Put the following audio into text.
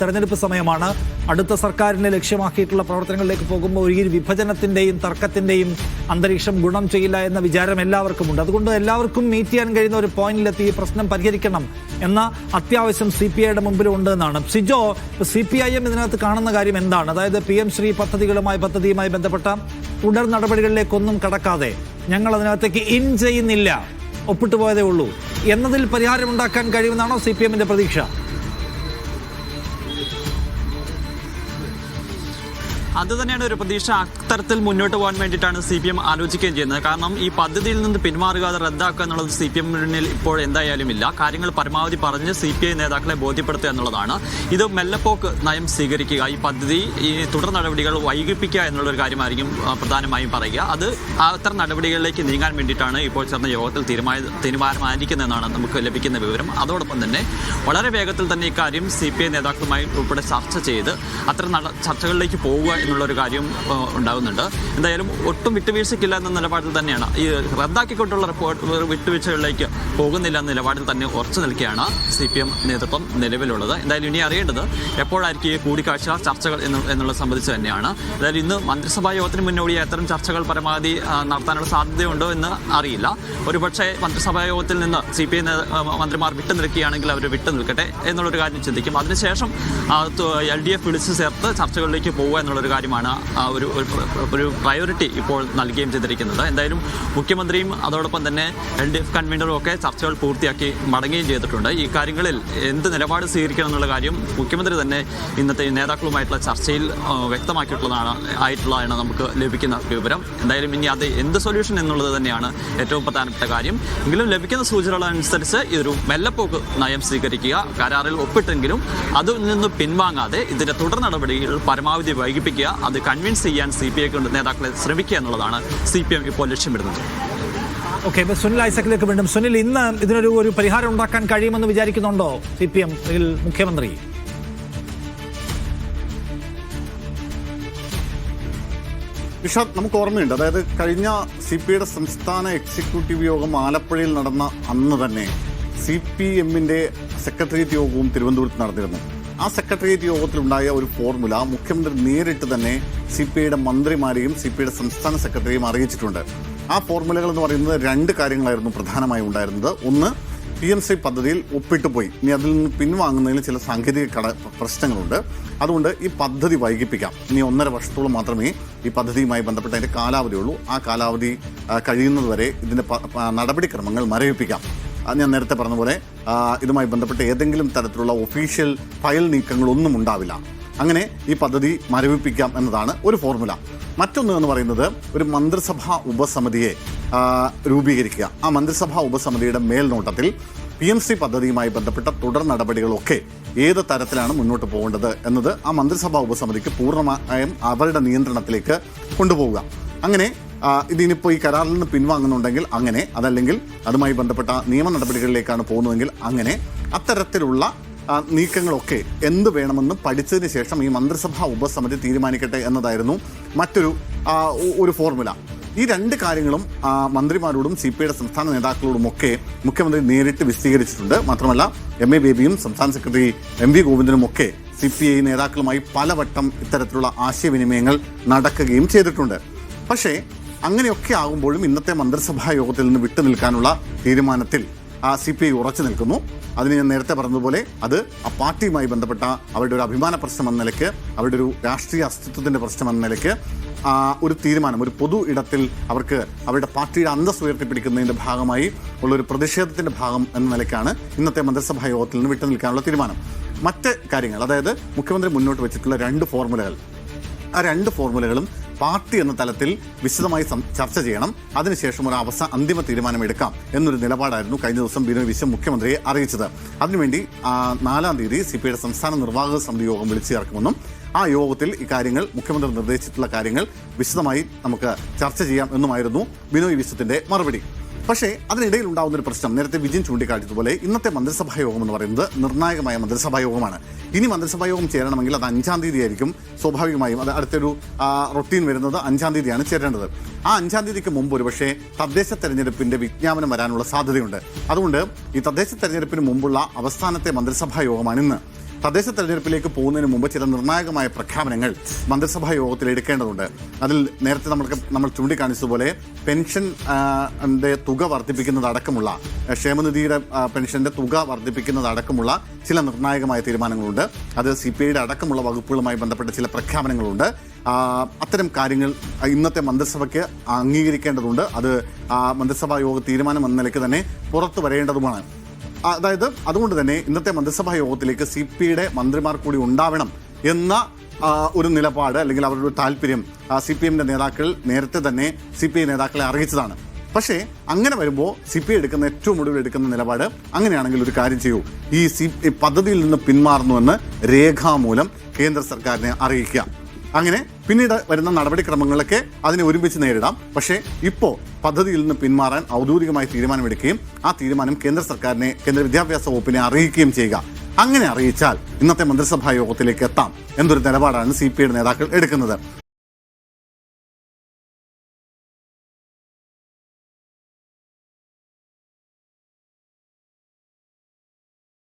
തെരഞ്ഞെടുപ്പ് സമയമാണ്. അടുത്ത സർക്കാരിനെ ലക്ഷ്യമാക്കിയിട്ടുള്ള പ്രവർത്തനങ്ങളിലേക്ക് പോകുമ്പോൾ ഈ വിഭജനത്തിന്റെയും തർക്കത്തിന്റെയും അന്തരീക്ഷം ഗുണം ചെയ്യില്ല എന്ന വിചാരം എല്ലാവർക്കും ഉണ്ട് അതുകൊണ്ട് എല്ലാവർക്കും മീറ്റ് ചെയ്യാൻ കഴിയുന്ന ഒരു പോയിന്റിലെത്തി ഈ പ്രശ്നം പരിഹരിക്കണം എന്ന അത്യാവശ്യം സി പി ഐയുടെ മുമ്പിലുണ്ട് എന്നാണ്. Sijo C P I M ഇതിനകത്ത് കാണുന്ന കാര്യം എന്താണ്? അതായത് പി എം ശ്രീ പദ്ധതികളുമായി പദ്ധതിയുമായി ബന്ധപ്പെട്ട തുടർ നടപടികളിലേക്കൊന്നും കടക്കാതെ ഞങ്ങൾ അതിനകത്തേക്ക് ഇൻ ചെയ്യുന്നില്ല. ഒപ്പിട്ട് പോയതേ ഉള്ളൂ. എന്നതിൽ പരിഹാരമുണ്ടാക്കാൻ കഴിയുമെന്നാണോ സി പി എമ്മിന്റെ പ്രതീക്ഷ? അത് തന്നെയാണ് ഒരു പ്രതീക്ഷ. അത്തരത്തിൽ മുന്നോട്ട് പോകാൻ വേണ്ടിയിട്ടാണ് സി പി എം ആലോചിക്കുകയും ചെയ്യുന്നത്. കാരണം ഈ പദ്ധതിയിൽ നിന്ന് പിന്മാറുക അത് റദ്ദാക്കുക എന്നുള്ളത് സി പി എമ്മിനിൽ ഇപ്പോൾ എന്തായാലും ഇല്ല കാര്യങ്ങൾ പരമാവധി പറഞ്ഞ് സി പി ഐ നേതാക്കളെ ബോധ്യപ്പെടുത്തുക എന്നുള്ളതാണ്. ഇത് മെല്ലപ്പോക്ക് നയം സ്വീകരിക്കുക. ഈ പദ്ധതി ഈ തുടർ നടപടികൾ വൈകിപ്പിക്കുക എന്നുള്ളൊരു കാര്യമായിരിക്കും പ്രധാനമായും പറയുക. അത് അത്തരം നടപടികളിലേക്ക് നീങ്ങാൻ വേണ്ടിയിട്ടാണ് ഇപ്പോൾ ചേർന്ന യോഗത്തിൽ തീരുമാന തീരുമാനമായിരിക്കുന്നതെന്നാണ് നമുക്ക് ലഭിക്കുന്ന വിവരം. അതോടൊപ്പം തന്നെ വളരെ വേഗത്തിൽ തന്നെ ഇക്കാര്യം സി പി ഐ നേതാക്കളുമായി ഉൾപ്പെടെ ചർച്ച ചെയ്ത് അത്തരം ചർച്ചകളിലേക്ക് പോവുക എന്നുള്ളൊരു കാര്യം ഉണ്ടാകുന്നുണ്ട് എന്തായാലും ഒട്ടും വിട്ടുവീഴ്ചയ്ക്കില്ല എന്ന നിലപാടിൽ തന്നെയാണ്. ഈ റദ്ദാക്കിക്കൊണ്ടുള്ള റിപ്പോർട്ട് വിട്ടുവീഴ്ചകളിലേക്ക് പോകുന്നില്ല എന്ന നിലപാടിൽ തന്നെ ഉറച്ചു നിൽക്കുകയാണ് സി പി എം നേതൃത്വം നിലവിലുള്ളത്. എന്തായാലും ഇനി അറിയേണ്ടത് എപ്പോഴായിരിക്കും ഈ കൂടിക്കാഴ്ച ചർച്ചകൾ എന്ന് എന്നുള്ളത് സംബന്ധിച്ച് തന്നെയാണ്. അതായത് ഇന്ന് മന്ത്രിസഭാ യോഗത്തിന് മുന്നോടിയായി അത്തരം ചർച്ചകൾ പരമാവധി നടത്താനുള്ള സാധ്യതയുണ്ടോ എന്ന് അറിയില്ല. ഒരുപക്ഷെ മന്ത്രിസഭാ യോഗത്തിൽ നിന്ന് സി പി ഐ മന്ത്രിമാർ വിട്ടു നിൽക്കുകയാണെങ്കിൽ അവർ വിട്ടു നിൽക്കട്ടെ എന്നുള്ളൊരു കാര്യം ചിന്തിക്കും. അതിനുശേഷം എൽ ഡി എഫ് വിളിച്ച് ചേർത്ത് ചർച്ചകളിലേക്ക് പോവുക എന്നുള്ളൊരു കാര്യമാണ് ഒരു ഒരു പ്ര- പ്രയോറിറ്റി ഇപ്പോൾ നൽകുകയും ചെയ്തിരിക്കുന്നത്. എന്തായാലും മുഖ്യമന്ത്രിയും അതോടൊപ്പം തന്നെ എൽ ഡി എഫ് കൺവീനറും ഒക്കെ ചർച്ചകൾ പൂർത്തിയാക്കി മടങ്ങുകയും ചെയ്തിട്ടുണ്ട്. ഈ കാര്യങ്ങളിൽ എന്ത് നിലപാട് സ്വീകരിക്കണം എന്നുള്ള കാര്യം മുഖ്യമന്ത്രി തന്നെ ഇന്നത്തെ നേതാക്കളുമായിട്ടുള്ള ചർച്ചയിൽ വ്യക്തമാക്കിയിട്ടുള്ളതാണ് ആയിട്ടുള്ളതാണ് നമുക്ക് ലഭിക്കുന്ന വിവരം. എന്തായാലും ഇനി അത് എന്ത് സൊല്യൂഷൻ എന്നുള്ളത് തന്നെയാണ് ഏറ്റവും പ്രധാനപ്പെട്ട കാര്യം. എങ്കിലും ലഭിക്കുന്ന സൂചനകൾ അനുസരിച്ച് ഇതൊരു മെല്ലപ്പോക്ക് നയം സ്വീകരിക്കുക. കരാറിൽ ഒപ്പിട്ടെങ്കിലും അതിൽ നിന്ന് പിൻവാങ്ങാതെ ഇതിന്റെ തുടർ നടപടികൾ പരമാവധി വൈകിപ്പിക്കുക. അത് കൺവിൻസ് ചെയ്യാൻ സി പി ഐ നേതാക്കളെ ശ്രമിക്കുക എന്നുള്ളതാണ് സി പി എം ഇപ്പോൾ ലക്ഷ്യമിടുന്നത്. ഓക്കെ ഇപ്പൊ സുനിൽ ഐസക്കിലേക്ക് വീണ്ടും. സുനിൽ ഇന്ന് ഇതിനൊരു ഒരു പരിഹാരം ഉണ്ടാക്കാൻ കഴിയുമെന്ന് വിചാരിക്കുന്നുണ്ടോ സി പി എം മുഖ്യമന്ത്രി? വിഷാദ് നമുക്ക് ഓർമ്മയുണ്ട്. അതായത് കഴിഞ്ഞ സി പി ഐയുടെ സംസ്ഥാന എക്സിക്യൂട്ടീവ് യോഗം ആലപ്പുഴയിൽ നടന്ന അന്ന് തന്നെ സി പി എമ്മിന്റെ സെക്രട്ടേറിയറ്റ് യോഗവും തിരുവനന്തപുരത്ത് നടന്നിരുന്നു. ആ സെക്രട്ടേറിയറ്റ് യോഗത്തിലുണ്ടായ ഒരു ഫോർമുല മുഖ്യമന്ത്രി നേരിട്ട് തന്നെ സി പി ഐയുടെ മന്ത്രിമാരെയും സി പി ഐയുടെ സംസ്ഥാന സെക്രട്ടറിയും അറിയിച്ചിട്ടുണ്ട്. ആ ഫോർമുലകൾ എന്ന് പറയുന്നത് രണ്ട് കാര്യങ്ങളായിരുന്നു പ്രധാനമായും ഉണ്ടായിരുന്നത്. ഒന്ന് പി എം സി പദ്ധതിയിൽ ഒപ്പിട്ട് പോയി ഇനി അതിൽ നിന്ന് പിൻവാങ്ങുന്നതിൽ ചില സാങ്കേതിക കട പ്രശ്നങ്ങളുണ്ട്. അതുകൊണ്ട് ഈ പദ്ധതി വൈകിപ്പിക്കാം. ഇനി ഒന്നര വർഷത്തോളം മാത്രമേ ഈ പദ്ധതിയുമായി ബന്ധപ്പെട്ട അതിന്റെ കാലാവധിയുള്ളൂ. ആ കാലാവധി കഴിയുന്നതുവരെ പ- നടപടിക്രമങ്ങൾ മരവിപ്പിക്കാം. ഞാൻ നേരത്തെ പറഞ്ഞ പോലെ ഇതുമായി ബന്ധപ്പെട്ട് ഏതെങ്കിലും തരത്തിലുള്ള ഒഫീഷ്യൽ ഫയൽ നീക്കങ്ങളൊന്നും ഉണ്ടാവില്ല. അങ്ങനെ ഈ പദ്ധതി മരവിപ്പിക്കാം എന്നതാണ് ഒരു ഫോർമുല മറ്റൊന്ന് എന്ന് പറയുന്നത് ഒരു മന്ത്രിസഭാ ഉപസമിതിയെ രൂപീകരിക്കുക. ആ മന്ത്രിസഭാ ഉപസമിതിയുടെ മേൽനോട്ടത്തിൽ പി എം സി പദ്ധതിയുമായി ബന്ധപ്പെട്ട തുടർ നടപടികളൊക്കെ ഏത് തരത്തിലാണ് മുന്നോട്ട് പോകേണ്ടത് എന്നത് ആ മന്ത്രിസഭാ ഉപസമിതിക്ക് പൂർണമായും അവരുടെ നിയന്ത്രണത്തിലേക്ക് കൊണ്ടുപോവുക. അങ്ങനെ ഇതിനിപ്പോൾ ഈ കരാറിൽ നിന്ന് പിൻവാങ്ങുന്നുണ്ടെങ്കിൽ അങ്ങനെ അതല്ലെങ്കിൽ അതുമായി ബന്ധപ്പെട്ട നിയമ നടപടികളിലേക്കാണ് പോകുന്നതെങ്കിൽ അങ്ങനെ അത്തരത്തിലുള്ള നീക്കങ്ങളൊക്കെ എന്ത് വേണമെന്ന് പഠിച്ചതിന് ശേഷം ഈ മന്ത്രിസഭാ ഉപസമിതി തീരുമാനിക്കട്ടെ എന്നതായിരുന്നു മറ്റൊരു ഒരു ഫോർമുല. ഈ രണ്ട് കാര്യങ്ങളും മന്ത്രിമാരോടും സി പി ഐയുടെ സംസ്ഥാന നേതാക്കളോടുമൊക്കെ മുഖ്യമന്ത്രി നേരിട്ട് വിശദീകരിച്ചിട്ടുണ്ട്. മാത്രമല്ല എം എ ബേബിയും സംസ്ഥാന സെക്രട്ടറി എം വി ഗോവിന്ദനും ഒക്കെ സി പി ഐ നേതാക്കളുമായി പലവട്ടം ഇത്തരത്തിലുള്ള ആശയവിനിമയങ്ങൾ നടക്കുകയും ചെയ്തിട്ടുണ്ട്. പക്ഷേ അങ്ങനെയൊക്കെ ആകുമ്പോഴും ഇന്നത്തെ മന്ത്രിസഭാ യോഗത്തിൽ നിന്ന് വിട്ടു നിൽക്കാനുള്ള തീരുമാനത്തിൽ ആ സി പി ഐ ഉറച്ചു നിൽക്കുന്നു. അതിന് ഞാൻ നേരത്തെ പറഞ്ഞതുപോലെ അത് ആ പാർട്ടിയുമായി ബന്ധപ്പെട്ട അവരുടെ ഒരു അഭിമാന പ്രശ്നം എന്ന നിലയ്ക്ക് അവരുടെ ഒരു രാഷ്ട്രീയ അസ്തിത്വത്തിന്റെ പ്രശ്നം എന്ന നിലയ്ക്ക് ഒരു തീരുമാനം ഒരു പൊതു ഇടത്തിൽ അവർക്ക് അവരുടെ പാർട്ടിയുടെ അന്തസ് ഉയർത്തിപ്പിടിക്കുന്നതിന്റെ ഭാഗമായി ഉള്ള ഒരു പ്രതിഷേധത്തിന്റെ ഭാഗം എന്ന നിലയ്ക്കാണ് ഇന്നത്തെ മന്ത്രിസഭാ യോഗത്തിൽ നിന്ന് വിട്ടു നിൽക്കാനുള്ള തീരുമാനം. മറ്റ് കാര്യങ്ങൾ അതായത് മുഖ്യമന്ത്രി മുന്നോട്ട് വെച്ചിട്ടുള്ള രണ്ട് ഫോർമുലകൾ. ആ രണ്ട് ഫോർമുലകളും പാർട്ടി എന്ന തലത്തിൽ വിശദമായി ചർച്ച ചെയ്യണം. അതിനുശേഷം ഒരു അവസാന അന്തിമ തീരുമാനമെടുക്കാം എന്നൊരു നിലപാടായിരുന്നു കഴിഞ്ഞ ദിവസം ബിനോയ് വിശ്വം മുഖ്യമന്ത്രിയെ അറിയിച്ചത്. അതിനുവേണ്ടി നാലാം തീയതി സി പി സംസ്ഥാന നിർവാഹക സമിതി യോഗം വിളിച്ചു ചേർക്കുമെന്നും ആ യോഗത്തിൽ ഇക്കാര്യങ്ങൾ മുഖ്യമന്ത്രി നിർദ്ദേശിച്ചിട്ടുള്ള കാര്യങ്ങൾ വിശദമായി നമുക്ക് ചർച്ച ചെയ്യാം എന്നുമായിരുന്നു ബിനോയ് വിശ്വത്തിന്റെ മറുപടി. പക്ഷേ അതിനിടയിൽ ഉണ്ടാകുന്ന ഒരു പ്രശ്നം. നേരത്തെ വിജയൻ ചൂണ്ടിക്കാട്ടിയതുപോലെ ഇന്നത്തെ മന്ത്രിസഭാ യോഗം എന്ന് പറയുന്നത് നിർണായകമായ മന്ത്രിസഭാ യോഗമാണ്. ഇനി മന്ത്രിസഭാ യോഗം ചേരണമെങ്കിൽ അത് അഞ്ചാം തീയതി ആയിരിക്കും സ്വാഭാവികമായും അത് അടുത്തൊരു റൊട്ടീൻ വരുന്നത് അഞ്ചാം തീയതിയാണ് ചേരേണ്ടത്. ആ അഞ്ചാം തീയതിക്ക് മുമ്പ് ഒരു പക്ഷേ തദ്ദേശ തെരഞ്ഞെടുപ്പിന്റെ വിജ്ഞാപനം വരാനുള്ള സാധ്യതയുണ്ട്. അതുകൊണ്ട് ഈ തദ്ദേശ തെരഞ്ഞെടുപ്പിന് മുമ്പുള്ള അവസാനത്തെ മന്ത്രിസഭാ യോഗമാണ് ഇന്ന്. തദ്ദേശ തെരഞ്ഞെടുപ്പിലേക്ക് പോകുന്നതിന് മുമ്പ് ചില നിർണായകമായ പ്രഖ്യാപനങ്ങൾ മന്ത്രിസഭാ യോഗത്തിൽ എടുക്കേണ്ടതുണ്ട്. അതിൽ നേരത്തെ നമ്മൾക്ക് നമ്മൾ ചൂണ്ടിക്കാണിച്ചതുപോലെ പെൻഷൻ തുക വർദ്ധിപ്പിക്കുന്നതടക്കമുള്ള ക്ഷേമനിധിയുടെ പെൻഷന്റെ തുക വർദ്ധിപ്പിക്കുന്നതടക്കമുള്ള ചില നിർണായകമായ തീരുമാനങ്ങളുണ്ട്. അത് സി പി ഐയുടെ അടക്കമുള്ള വകുപ്പുകളുമായി ബന്ധപ്പെട്ട ചില പ്രഖ്യാപനങ്ങളുണ്ട്. അത്തരം കാര്യങ്ങൾ ഇന്നത്തെ മന്ത്രിസഭയ്ക്ക് അംഗീകരിക്കേണ്ടതുണ്ട്. അത് മന്ത്രിസഭാ യോഗ തീരുമാനം എന്ന നിലയ്ക്ക് തന്നെ പുറത്തു വരേണ്ടതുമാണ്. അതായത് അതുകൊണ്ട് തന്നെ ഇന്നത്തെ മന്ത്രിസഭാ യോഗത്തിലേക്ക് സി പി ഐയുടെ മന്ത്രിമാർ കൂടി ഉണ്ടാവണം എന്ന ഒരു നിലപാട് അല്ലെങ്കിൽ അവരുടെ ഒരു താല്പര്യം സി പി എമ്മിന്റെ നേതാക്കൾ നേരത്തെ തന്നെ സി പി ഐ നേതാക്കളെ അറിയിച്ചതാണ്. പക്ഷേ അങ്ങനെ വരുമ്പോൾ സി പി ഐ എടുക്കുന്ന ഏറ്റവും ഒടുവിൽ എടുക്കുന്ന നിലപാട് അങ്ങനെയാണെങ്കിൽ ഒരു കാര്യം ചെയ്യൂ. ഈ സി പദ്ധതിയിൽ നിന്ന് പിന്മാറുന്നുവെന്ന് രേഖാമൂലം കേന്ദ്ര സർക്കാരിനെ അറിയിക്കുക. അങ്ങനെ പിന്നീട് വരുന്ന നടപടിക്രമങ്ങളൊക്കെ അതിനെ ഒരുമിച്ച് നേരിടാം. പക്ഷേ ഇപ്പോൾ പദ്ധതിയിൽ നിന്ന് പിന്മാറാൻ ഔദ്യോഗികമായി തീരുമാനമെടുക്കുകയും ആ തീരുമാനം കേന്ദ്ര സർക്കാരിനെ കേന്ദ്ര വിദ്യാഭ്യാസ വകുപ്പിനെ അറിയിക്കുകയും ചെയ്യുക. അങ്ങനെ അറിയിച്ചാൽ ഇന്നത്തെ മന്ത്രിസഭാ യോഗത്തിലേക്ക് എത്താം. എന്നൊരു നിലപാടാണ് സി പി ഐയുടെ നേതാക്കൾ എടുക്കുന്നത്.